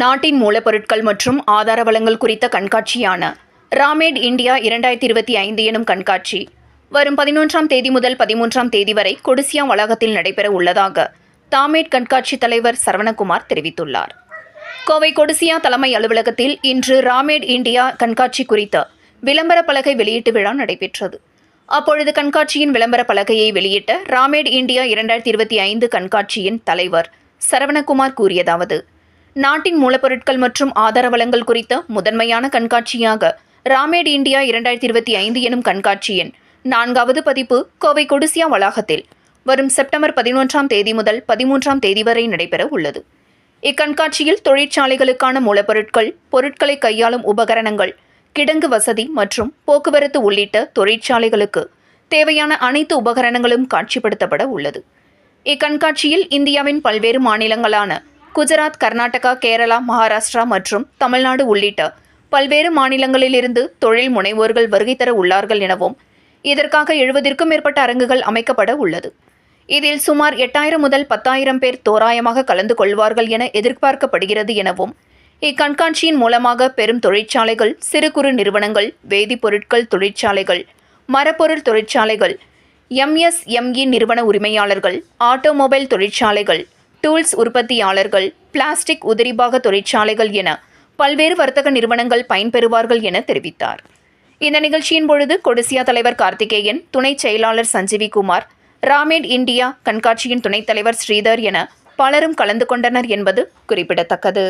நாட்டின் மூலப்பொருட்கள் மற்றும் ஆதார வளங்கள் குறித்த கண்காட்சியான ராமேட் இந்தியா இரண்டாயிரத்தி இருபத்தி ஐந்து எனும் கண்காட்சி வரும் பதினொன்றாம் தேதி முதல் பதிமூன்றாம் தேதி வரை கொடிசியா வளாகத்தில் நடைபெற உள்ளதாக தாமேட் கண்காட்சி தலைவர் சரவணகுமார் தெரிவித்துள்ளார். கோவை கொடிசியா தலைமை அலுவலகத்தில் இன்று ராமேட் இந்தியா கண்காட்சி குறித்த விளம்பர பலகை வெளியீட்டு விழா நடைபெற்றது. அப்பொழுது கண்காட்சியின் விளம்பர பலகையை வெளியிட்ட ராமேட் இந்தியா இரண்டாயிரத்தி இருபத்தி ஐந்து கண்காட்சியின் தலைவர் சரவணகுமார் கூறியதாவது நாட்டின் மூலப்பொருட்கள் மற்றும் ஆதார வளங்கள் குறித்த முதன்மையான கண்காட்சியாக ராமேட் இந்தியா இரண்டாயிரத்தி இருபத்தி ஐந்து எனும் கண்காட்சியின் நான்காவது பதிப்பு கோவை கொடிசியா வளாகத்தில் வரும் செப்டம்பர் பதினொன்றாம் தேதி முதல் பதிமூன்றாம் தேதி வரை நடைபெற உள்ளது. இக்கண்காட்சியில் தொழிற்சாலைகளுக்கான மூலப்பொருட்கள் பொருட்களை கையாளும் உபகரணங்கள் கிடங்கு வசதி மற்றும் போக்குவரத்து உள்ளிட்ட தொழிற்சாலைகளுக்கு தேவையான அனைத்து உபகரணங்களும் காட்சிப்படுத்தப்பட உள்ளது. இக்கண்காட்சியில் இந்தியாவின் பல்வேறு மாநிலங்களான குஜராத் கர்நாடகா கேரளா மகாராஷ்டிரா மற்றும் தமிழ்நாடு உள்ளிட்ட பல்வேறு மாநிலங்களிலிருந்து தொழில் முனைவோர்கள் வருகை தர உள்ளார்கள் எனவும் இதற்காக எழுபதிற்கும் மேற்பட்ட அரங்குகள் அமைக்கப்பட உள்ளது. இதில் சுமார் எட்டாயிரம் முதல் பத்தாயிரம் பேர் தோராயமாக கலந்து கொள்வார்கள் என எதிர்பார்க்கப்படுகிறது எனவும் இக்கண்காட்சியின் மூலமாக பெரும் தொழிற்சாலைகள் சிறு குறு நிறுவனங்கள் வேதிப்பொருட்கள் தொழிற்சாலைகள் மரப்பொருள் தொழிற்சாலைகள் எம்எஸ்எம்இ நிறுவன உரிமையாளர்கள் ஆட்டோமொபைல் தொழிற்சாலைகள் டூல்ஸ் உற்பத்தியாளர்கள் பிளாஸ்டிக் உதிரிபாக தொழிற்சாலைகள் என பல்வேறு வர்த்தக நிறுவனங்கள் பயன்பெறுவார்கள் என தெரிவித்தார். இந்த நிகழ்ச்சியின் பொழுது கொடிசியா தலைவர் கார்த்திகேயன் துணை செயலாளர் சஞ்சீவி குமார் ராமேட் இந்தியா கண்காட்சியின் துணைத் தலைவர் ஸ்ரீதர் என பலரும் கலந்து கொண்டனர் என்பது குறிப்பிடத்தக்கது.